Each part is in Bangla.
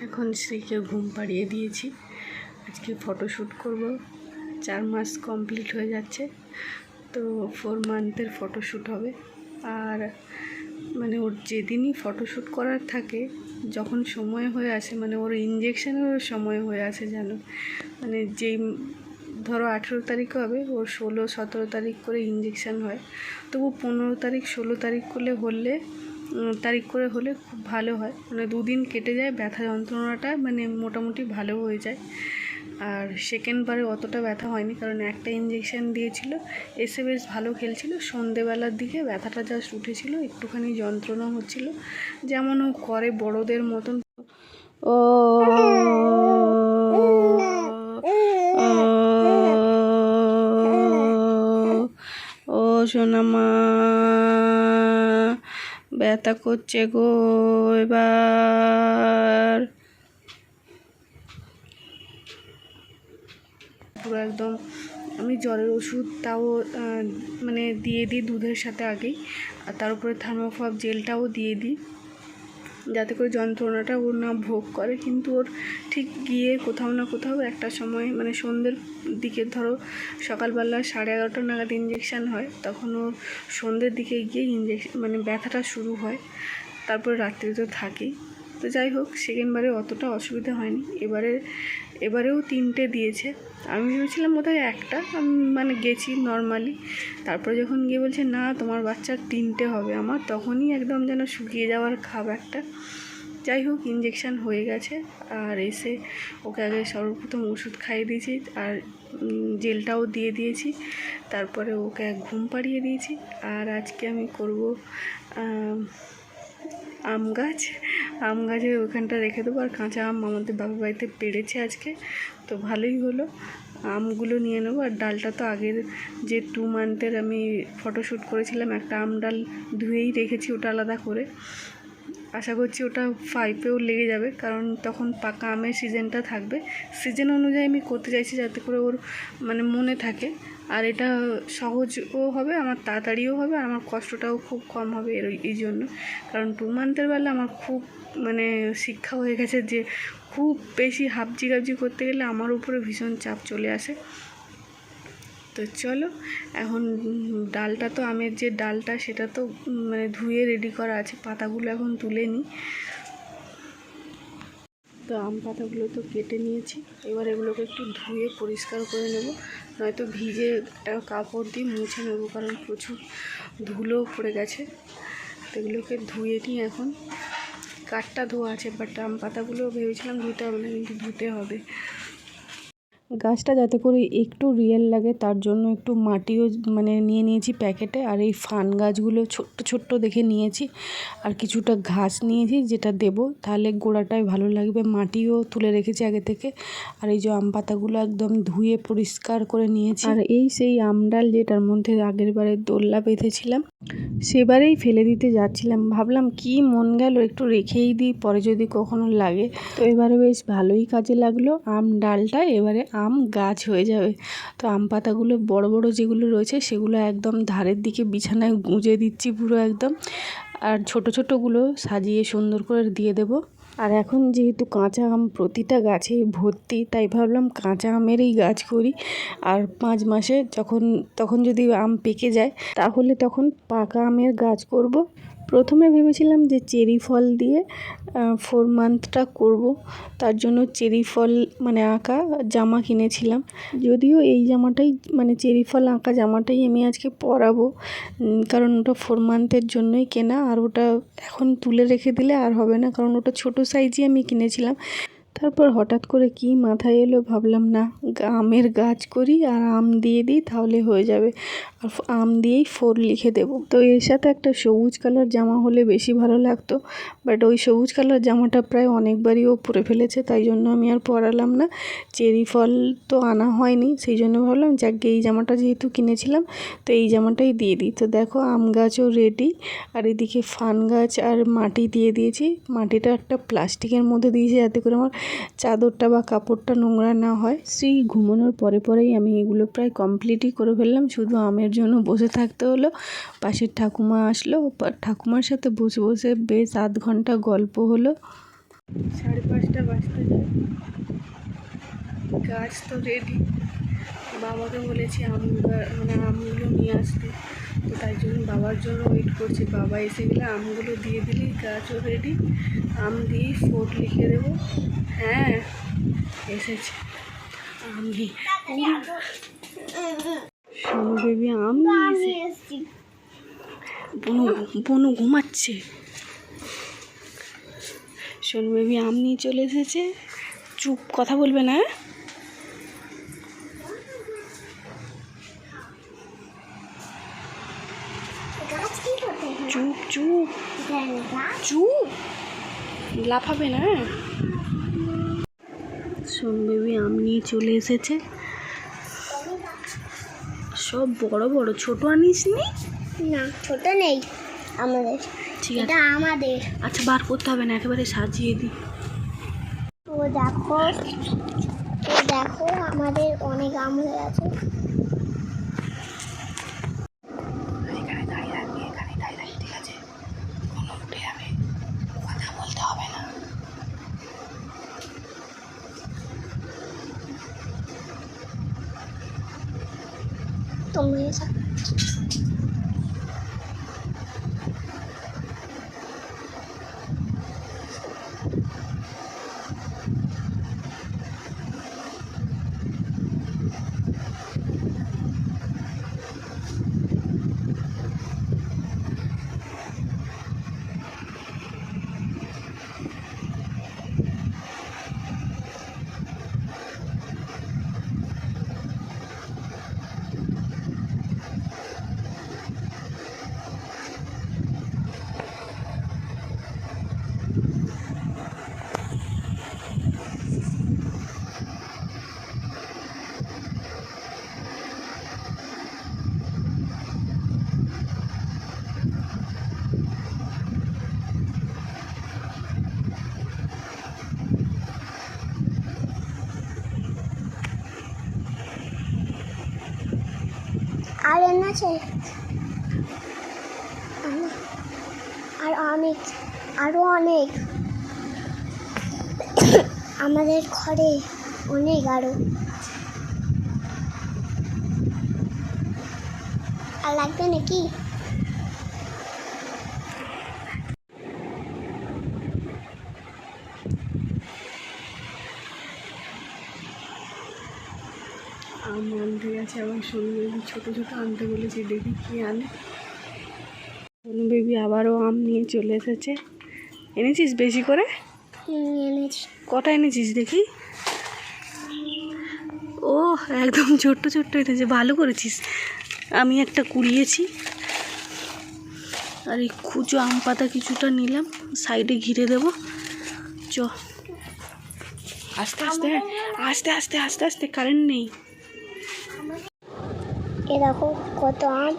এখন শ্রীকে ঘুম পাড়িয়ে দিয়েছি। আজকে ফটোশ্যুট করব। চার মাস কমপ্লিট হয়ে যাচ্ছে। তো ফোর মান্থের ফটোশ্যুট হবে। আর মানে ওর যেদিনই ফটোশ্যুট করার থাকে, যখন সময় হয়ে আসে মানে ওর ইঞ্জেকশনেরও সময় হয়ে আসে যেন। মানে যেই ধরো আঠেরো তারিখ হবে, ওর ষোলো সতেরো তারিখ করে ইঞ্জেকশান হয়। তবু পনেরো তারিখ, ষোলো তারিখ করলে হলে তারিখ করে হলে খুব ভালো হয় মানে দুদিন কেটে যায় ব্যথা যন্ত্রণাটা মানে মোটামুটি ভালো হয়ে যায় আর সেকেন্ড বারে অতটা ব্যথা হয়নি কারণ একটা ইঞ্জেকশন দিয়েছিল এসে বেশ ভালো খেলছিল সন্ধেবেলার দিকে ব্যথাটা জাস্ট উঠেছিল একটুখানি যন্ত্রণা হচ্ছিল যেমন ও করে বড়দের মতন ও ও সোনামা ব্যথা করছে গো এবার। পুরো একদম আমি জ্বরের ওষুধ তাও মানে দিয়ে দিই দুধের সাথে আগেই, আর তার উপরে থার্মোফাব জেলটাও দিয়ে দিই। যাতে করে যন্ত্রণাটা ওর না ভোগ করে। কিন্তু ওর ঠিক গিয়ে কোথাও না কোথাও একটা সময় মানে সন্ধ্যের দিকে ধরো সকালবেলা সাড়ে এগারোটা নাগাদ ইঞ্জেকশান হয়, তখন ওর সন্ধ্যের দিকে গিয়ে ইঞ্জেকশন মানে ব্যথাটা শুরু হয়। তারপরে রাত্রি তো থাকেই। তো যাই হোক, সেকেন্ডবারে অতটা অসুবিধা হয়নি। এবারে এবারেও তিনটে দিয়েছে। আমি ভেবেছিলাম বোধহয় একটা, আমি মানে গেছি নর্মালি তারপরে যখন গিয়ে বলছে, না, তোমার বাচ্চার তিনটে হবে আমার, তখনই একদম যেন শুকিয়ে যাওয়ার খাব একটা। যাই হোক ইঞ্জেকশান হয়ে গেছে। আর এসে ওকে আগে সর্বপ্রথম ওষুধ খাইয়ে দিয়েছি, আর জেলটাও দিয়ে দিয়েছি। তারপরে ওকে ঘুম পাড়িয়ে দিয়েছি। আর আজকে আমি করব আম, গাছ। আম গাছের ওখানটা রেখে দেবো। আর কাঁচা আম আমাদের বাবার বাড়িতে পেড়েছে আজকে। তো ভালোই হলো। আমগুলো নিয়ে নেব। আর ডালটা তো আগের যে টু মান্থের আমি ফটোশ্যুট করেছিলাম একটা আম ডাল ধুয়েই রেখেছি ওটা আলাদা করে। আশা করছি ওটা ফাইভেও লেগে যাবে। কারণ তখন পাকা আমের সিজনটা থাকবে। সিজন অনুযায়ী আমি করতে চাইছি যাতে করে ওর মানে মনে থাকে। আর এটা সহজও হবে, আমার তাড়াতাড়িও হবে, আর আমার কষ্টটাও খুব কম হবে এর, এই জন্য। কারণ টু মান্থের বেলা আমার খুব মানে শিক্ষা হয়ে গেছে যে খুব বেশি হাবজি গাবজি করতে গেলে আমার উপরে ভীষণ চাপ চলে আসে। তো চলো, এখন ডালটা তো আমের যে ডালটা সেটা তো মানে ধুয়ে রেডি করা আছে, পাতাগুলো এখন তুলে নিই। তো আম পাতাগুলো তো কেটে নিয়েছি, এবার এগুলোকে একটু ধুয়ে পরিষ্কার করে নেব। নয়তো ভিজে একটা কাপড় দিয়ে মুছে নেব, কারণ প্রচুর ধুলো পড়ে গেছে। এগুলোকে ধুয়ে নিই এখন। কাঠটা ধোয়া আছে বাট আম পাতাগুলো ভেবেছিলাম ধুতে হবে না, কিন্তু ধুতে হবে। গাছটা যাতে করে একটু রিয়েল লাগে, তার জন্য একটু মাটিও মানে নিয়ে নিয়েছি প্যাকেটে আর এই ফান গাছগুলো ছোট্ট ছোট্ট দেখে নিয়েছি। আর কিছুটা ঘাস নিয়েছি যেটা দেব, তাহলে গোড়াটায় ভালো লাগবে। মাটিও তুলে রেখেছি আগে থেকে। আর এই যে আম পাতাগুলো একদম ধুয়ে পরিষ্কার করে নিয়েছি। আর এই সেই আমডাল যেটার মধ্যে আগের বারে দোল্লা বেঁধেছিলাম সেবারেই ফেলে দিতে যাচ্ছিলাম। ভাবলাম, কি মন গেল একটু রেখেই দিই, পরে যদি কখনো লাগে। তো এবারে বেশ ভালোই কাজে লাগল। আম ডালটা, এবারে আম গাছ হয়ে যাবে। তো আম পাতাগুলো, বড় বড় যেগুলো রয়েছে, সেগুলো একদম ধারের দিকে বিছানায় গুঁজে দিচ্ছি পুরো একদম। আর ছোট ছোটোগুলো সাজিয়ে সুন্দর করে দিয়ে দেবো। আর এখন যেহেতু কাঁচা আম প্রতিটা গাছে ভর্তি, তাই ভাবলাম কাঁচা আমেরই গাছ করি। আর পাঁচ মাসে যখন, তখন যদি আম পেকে যায়, তাহলে তখন পাকা আমের গাছ করব। প্রথমে ভেবেছিলাম যে চেরি ফল দিয়ে ফোর মান্থটা করব। তার জন্য চেরি ফল মানে আঁকা জামা কিনেছিলাম। যদিও এই জামাটাই মানে চেরি ফল আঁকা জামাটাই আমি আজকে পরাবো। কারণ ওটা ফোর মান্থের জন্যই কেনা। আর ওটা এখন তুলে রেখে দিলে আর হবে না। কারণ ওটা ছোটো সাইজই আমি কিনেছিলাম। তারপর হঠাৎ করে কি মাথায় এলো ভাবলাম, না আমের গাছ করি আর আম দিয়ে দিই তাহলে হয়ে যাবে। আর আম দিয়েই ফোর লিখে দেবো। তো এর সাথে একটা সবুজ কালার জামা হলে বেশি ভালো লাগতো, বাট ওই সবুজ কালার জামাটা প্রায় অনেকবারই ও পরে ফেলেছে, তাই জন্য আমি আর পরালাম না। চেরি ফল তো আনা হয়নি, সেই জন্য ভাবলাম, যাকে, এই জামাটা যেহেতু কিনেছিলাম, তো এই জামাটাই দিয়ে দিই। তো দেখো, আম গাছও রেডি আর এদিকে ফান গাছ আর মাটি দিয়ে দিয়েছি। মাটিটা একটা প্লাস্টিকের মধ্যে দিয়েছি যাতে করে আমার চাদরটা বা কাপড়টা নোংরা না হয়। সেই ঘুমানোর পরে পরেই আমি এগুলো প্রায় কমপ্লিটই করে ফেললাম। শুধু আমের জন্য বসে থাকতে হলো। পাশের ঠাকুমা আসলো। ঠাকুমার সাথে বসে বসে বেশ আধ ঘণ্টা গল্প হলো। সাড়ে পাঁচটা বাজতে গাছ তো রেডি বাবাকে বলেছি আম মানে আমগুলো নিয়ে আসতে। তো তাই জন্য বাবার জন্য ওয়েট করছি। বাবা এসে গেলে আমগুলো দিয়ে দিলি গাছও রেডি আম দিয়েই ফোট লিখে দেবো। হ্যাঁ এসেছে। আম নিয়ে সোনু বেবি আম বনু বনু ঘুমাচ্ছে। সোনু বেবি আম নিয়ে চলে এসেছে। চুপ, কথা বলবে না চুপ। চুপ। লাফাবে না। সোনু বেবি আম নিয়ে চলে এসেছে। সব বড় বড় ছোট আনিস নি? না ছোট নেই। আমাদের। ঠিক আছে। আমাদের। আচ্ছা বার করতে হবে না একেবারে সাজিয়ে দিই। তো দেখো তো দেখো আমাদের অনেক আম হয়ে আছে এনেছে আর অনেক আরও অনেক। আমাদের ঘরে অনেক আরও। আর লাগবে নাকি আম গেছে এবং সোনু বেবি ছোটো ছোটো আনতে বলেছি দেখি কি আনে। সোনু বেবি আবারও আম নিয়ে চলে এসেছে। এনেছিস বেশি করে? এনেছি। কটা এনেছিস দেখি? ও একদম ছোট্ট ছোট্ট এনেছে ভালো করেছিস। আমি একটা কুড়িয়েছি। আর এই কুচো আম পাতা কিছুটা নিলাম সাইডে ঘিরে দেব। চ। আস্তে আস্তে আস্তে আস্তে আস্তে আস্তে কারেন্ট নেই। এ দেখো কত আম।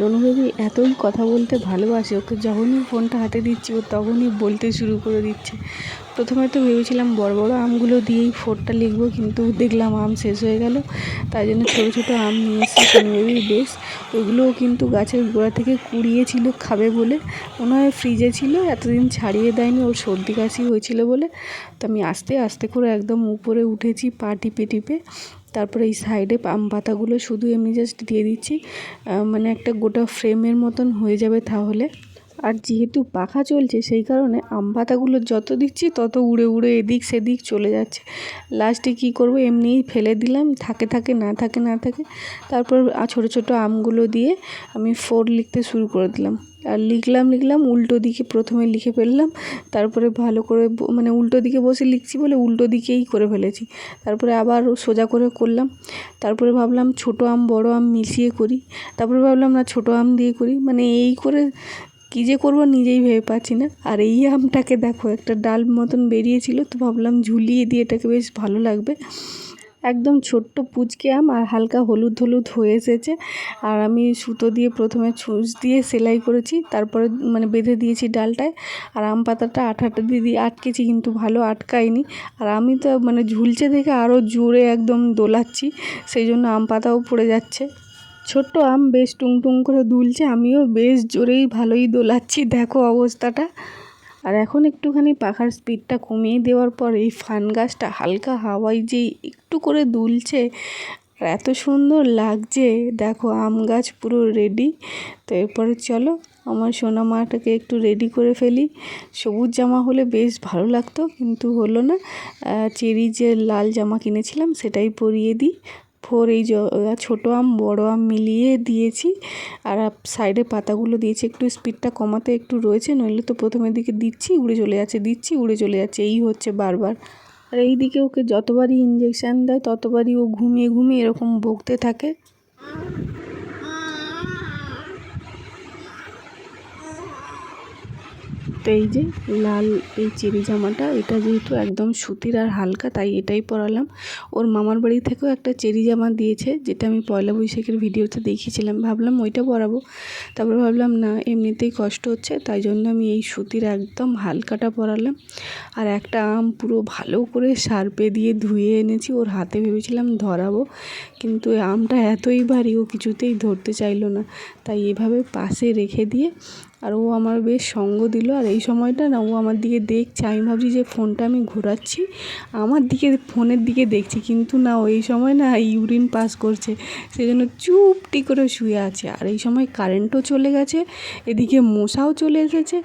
সোনু বেবি এতই কথা বলতে ভালোবাসে। ওকে যখনই ফোনটা হাতে দিচ্ছি, ও তখনই বলতে শুরু করে দিচ্ছে। প্রথমে তো ভেবেছিলাম বড় বড় আমগুলো দিয়েই ফোরটা লিখব, কিন্তু দেখলাম আম শেষ হয়ে গেল। তাই জন্য ছোটো ছোটো আম নিয়ে এসেছি সোনু বেবির বেশ। ওইগুলোও কিন্তু গাছের গোড়া থেকে কুড়িয়েছিল খাবে বলে। মনে হয় ফ্রিজে ছিল, এতদিন ছাড়িয়ে দেয়নি, ওর সর্দি কাশি হয়েছিল বলে। তো আমি আস্তে আস্তে করে একদম উপরে উঠেছি, পা টিপে টিপে। তারপরে এই সাইডে আম পাতাগুলো শুধু এমনি জাস্ট দিয়ে দিচ্ছি। মানে একটা গোটা ফ্রেমের মতন হয়ে যাবে তাহলে। আর যেহেতু পাখা চলছে, সেই কারণে আম পাতাগুলো যত দিচ্ছি, তত উড়ে উড়ে এদিক সেদিক চলে যাচ্ছে। লাস্টে কী করব, এমনিই ফেলে দিলাম, থাকে থাকে, না থাকে না থাকে। তারপর ছোটো ছোটো আমগুলো দিয়ে আমি ফোর লিখতে শুরু করে দিলাম। আর লিখলাম লিখলাম, উল্টো দিকে প্রথমে লিখে ফেললাম, তারপরে ভালো করে মানে উল্টো দিকে বসে লিখছি বলে উল্টো দিকেই করে ফেলেছি। তারপরে আবার সোজা করে করলাম, তারপরে ভাবলাম ছোটো আম, বড় আম মিশিয়ে করি, তারপরে ভাবলাম না ছোটো আম দিয়ে করি মানে এই করে কী যে করব নিজেই ভেবে পাচ্ছি না। আর এই আমটাকে দেখো একটা ডাল মতন বেরিয়েছিল, তো ভাবলাম ঝুলিয়ে দিয়ে এটাকে বেশ ভালো লাগবে। একদম ছোট্ট পুচকে আম আর হালকা হলুদ হলুদ হয়ে এসেছে। আর আমি সুতো দিয়ে প্রথমে ছুঁচ দিয়ে সেলাই করেছি, তারপরে মানে বেঁধে দিয়েছি ডালটায়। আর আম পাতাটা আঠাটা দিয়ে দিয়ে আটকেছি, কিন্তু ভালো আটকায়নি। আর আমি তো মানে ঝুলছে দেখে আরও জোরে একদম দোলাচ্ছি, সেই জন্য আম পাতাও পড়ে যাচ্ছে। ছোট্ট আম বেশ টুং টুং করে দুলছে, আমিও বেশ জোরেই ভালোই দোলাচ্ছি, দেখো অবস্থাটা। আর এখন একটুখানি পাখার স্পিডটা কমিয়ে দেওয়ার পর এই ফান গাছটা হালকা হাওয়ায় যে একটু করে দুলছে, আর এত সুন্দর লাগছে। দেখো, আম গাছ পুরো রেডি তো এরপরে চলো, আমার সোনা মাটাকে একটু রেডি করে ফেলি। সবুজ জামা হলে বেশ ভালো লাগতো, কিন্তু হলো না। চেরি যে লাল জামা কিনেছিলাম, সেটাই পরিয়ে দিই। ফোর এই ছোটো আম, বড় আম মিলিয়ে দিয়েছি। আর সাইডে পাতাগুলো দিয়েছি। একটু স্পিডটা কমাতে একটু রয়েছে, নইলে তো প্রথমের দিকে দিচ্ছি, উড়ে চলে যাচ্ছে, দিচ্ছি, উড়ে চলে যাচ্ছে। এই হচ্ছে বারবার। আর এই দিকে ওকে যতবারই ইঞ্জেকশান দেয়, ততবারই ও ঘুমিয়ে ঘুমিয়ে এরকম বকতে থাকে। তো এই যে লাল এই চেরি জামাটা, এটা যেহেতু একদম সুতির আর হালকা, তাই এটাই পরালাম। ওর মামার বাড়ি থেকেও একটা চেরি জামা দিয়েছে, যেটা আমি পয়লা বৈশাখের ভিডিওতে দেখিয়েছিলাম। ভাবলাম ওইটা পরাবো। তারপর ভাবলাম, না, এমনিতেই কষ্ট হচ্ছে, তাই জন্য আমি এই সুতির একদম হালকাটা পরালাম। আর একটা আম পুরো ভালো করে সার্পে দিয়ে ধুয়ে এনেছি, ওর হাতে ভেবেছিলাম ধরাবো। কিন্তু আমটা এতই ভারী, ও কিছুতেই ধরতে চাইলো না। তাই এভাবে পাশে রেখে দিয়ে আর ও আমার বেশ সঙ্গ দিল। আর এই সময়টা না ও আমার দিকে দেখছে। আমি ভাবছি যে ফোনটা আমি ঘোরাচ্ছি। আমার দিকে, ফোনের দিকে দেখছি। কিন্তু না, ও এই সময় না ইউরিন পাস করছে। সেই জন্য চুপটি করে শুয়ে আছে। আর এই সময় কারেন্টও চলে গেছে। এদিকে মশাও চলে এসেছে।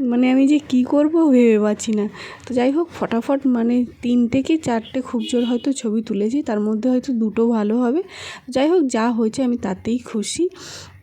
মানে আমি যে কি করব ভেবে পাচ্ছি না। তো যাই হোক, ফটাফট মানে তিনটে কি চারটে খুব জোর হয়তো ছবি তুলেছি। তার মধ্যে হয়তো দুটো ভালো হবে। যাই হোক, যা হয়েছে আমি তাতেই খুশি।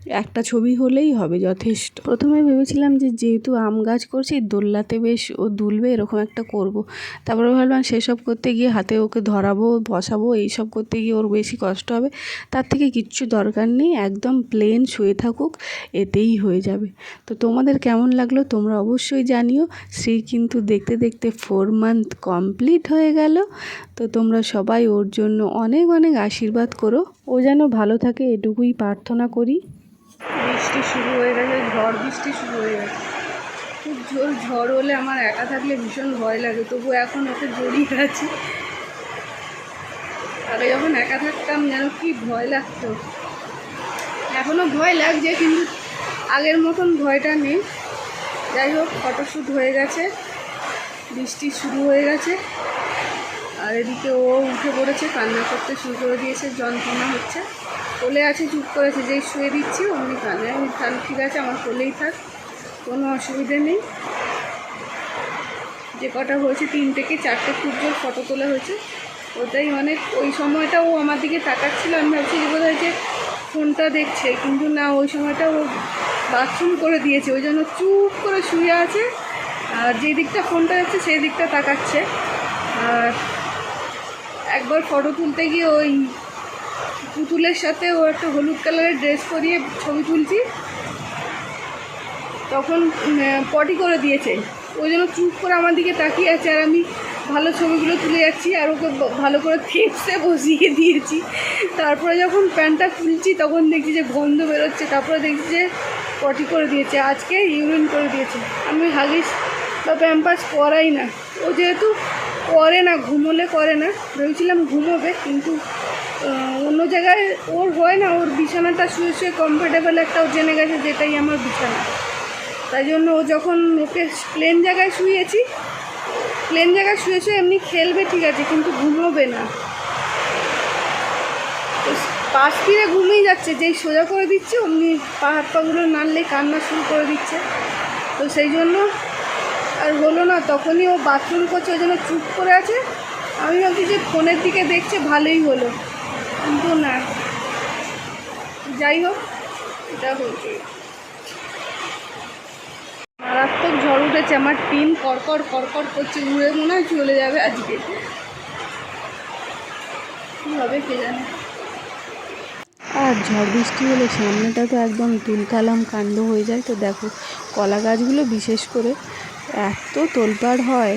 একটা ছবি হলেই হবে, যথেষ্ট। প্রথমে ভেবেছিলাম যে যেহেতু আম গাছ করছি দোল্লাতে বেশ ও দুলবে, এরকম একটা করব। তারপরে ভাবলাম সেসব করতে গিয়ে হাতে ওকে ধরাবো, বসাবো, এইসব করতে গিয়ে ওর বেশি কষ্ট হবে। তার থেকে কিচ্ছু দরকার নেই, একদম প্লেন শুয়ে থাকুক, এতেই হয়ে যাবে। তো তোমাদের কেমন লাগল তোমরা অবশ্যই জানিও। শ্রী কিন্তু দেখতে দেখতে ফোর মান্থ কমপ্লিট হয়ে গেল। তো তোমরা সবাই ওর জন্য অনেক অনেক আশীর্বাদ করো। ও যেন ভালো থাকে, এটুকুই প্রার্থনা করি। বৃষ্টি শুরু হয়ে গেছে, ঝড় বৃষ্টি শুরু হয়ে গেছে। খুব জোর ঝড় হলে আমার একা থাকলে ভীষণ ভয় লাগে তবু এখন ওকে জড়িয়ে আছি। আগে যখন একা থাকতাম যেন কি ভয় লাগতো। এখনও ভয় লাগছে, কিন্তু আগের মতন ভয়টা নেই। যাই হোক, ফটোশ্যুট হয়ে গেছে, বৃষ্টি শুরু হয়ে গেছে। আর এদিকে ও উঠে পড়েছে, কান্না করতে শুরু করে দিয়েছে, যন্ত্রণা হচ্ছে। কোলে আছে, চুপ করেছে যেই শুয়ে দিচ্ছি, অমনি কানে। আমি তাহলে ঠিক আছে, আমার কোলেই থাক, কোনো অসুবিধে নেই। যে কটা হয়েছে, তিনটে কি চারটে খুব জোর ফটো তোলা হয়েছে, ওটাই অনেক ওই সময়টা ও আমার দিকে তাকাচ্ছিল, আমি ভাবছি যে বোধ যে ফোনটা দেখছে, কিন্তু না, ওই সময়টা ও বাথরুম করে দিয়েছে, ওই জন্য চুপ করে শুয়ে আছে, আর যে দিকটা ফোনটা যাচ্ছে, সেই দিকটা তাকাচ্ছে। আর একবার ফটো তুলতে গিয়ে ওই পুতুলের সাথে ও একটা হলুদ কালারের ড্রেস পরিয়ে ছবি তুলছি। তখন পটি করে দিয়েছে। ওই জন্য চুপ করে আমার দিকে তাকিয়ে আছে আর আমি ভালো ছবিগুলো তুলে যাচ্ছি আর ওকে ভালো করে থেপসে বসিয়ে দিয়েছি। তারপরে যখন প্যান্টটা খুলছি তখন দেখছি যে গন্ধ বেরোচ্ছে। তারপরে দেখছি যে পটি করে দিয়েছে। আজকে ইউরিন করে দিয়েছে। আমি হাগিস বা প্যাম্পাস পরাই না। ও যেহেতু করে না, ঘুমোলে করে না। ভেবেছিলাম ঘুমোবে, কিন্তু অন্য জায়গায় ওর হয় না, ওর বিছানাটা শুয়ে শুয়ে কমফোর্টেবল একটা জেনে গেছে যেটাই আমার বিছানা। তাই জন্য ও যখন ওকে প্লেন জায়গায় শুয়েছি প্লেন জায়গায় শুয়ে শুয়ে এমনি খেলবে ঠিক আছে, কিন্তু ঘুমোবে না। পাশ ফিরে ঘুমিয়ে যাচ্ছে, যেই সোজা করে দিচ্ছে, অমনি পা হাত পাগুলো নাড়লে কান্না শুরু করে দিচ্ছে। তো সেই জন্য আর হলো না, তখনই ও বাথরুম করছে ওই জন্য চুপ করে আছে। আমি ভাবছি যে ফোনের দিকে দেখছে, ভালোই হলো। কিন্তু না। যাই হোক এটা হয়েছে। মারাত্মক ঝড় উঠেছে, আমার টিন কড়কড় কড়কড় করছে, উড়ে মনে হয় চলে যাবে আজকে। কী হবে কে জানে। আর ঝড় বৃষ্টি হলে সামনেটা তো একদম তুলকালাম কাণ্ড হয়ে যায়, তো দেখো কলা গাছগুলো বিশেষ করে এত তোলপাড় হয়,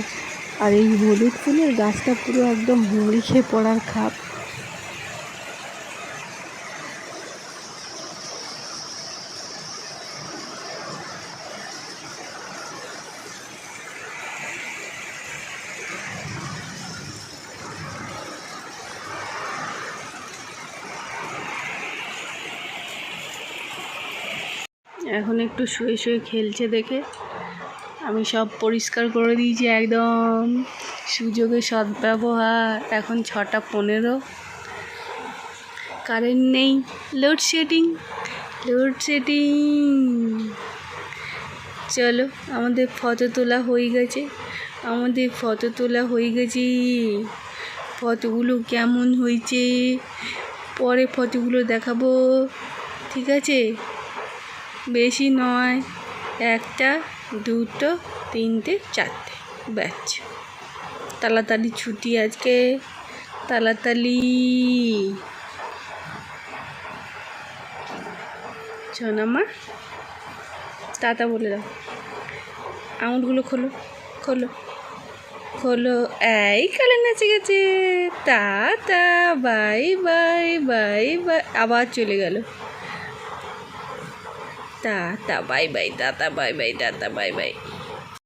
আর এই হলুদ ফুলের গাছটা পুরো একদম হুমড়ি খেয়ে পড়ার খাপ এখন একটু শুয়ে শুয়ে খেলছে দেখে। আমি সব পরিষ্কার করে দিয়েছি একদম। সুযোগের সদ্ব্যবহার। এখন ছটা পনেরো। কারেন্ট নেই। লোডশেডিং লোডশেডিং চলো, আমাদের ফটো তোলা হয়ে গেছে। আমাদের ফটো তোলা হয়ে গেছে। ফটোগুলো কেমন হয়েছে? পরে ফটোগুলো দেখাবো। ঠিক আছে? বেশি নয়, একটা, দুটো, তিনটে, চারটে। ব্যাচ তাড়াতাড়ি ছুটি আজকে। তাড়াতাড়ি। সোনামা টাটা বলে দাও। আঙুলগুলো খোলো খোলো খোলো। এই কালে নাচে গেছে। Tata, bye bye bye bye. আবার চলে গেল। Tata bye bye tata bye bye tata bye bye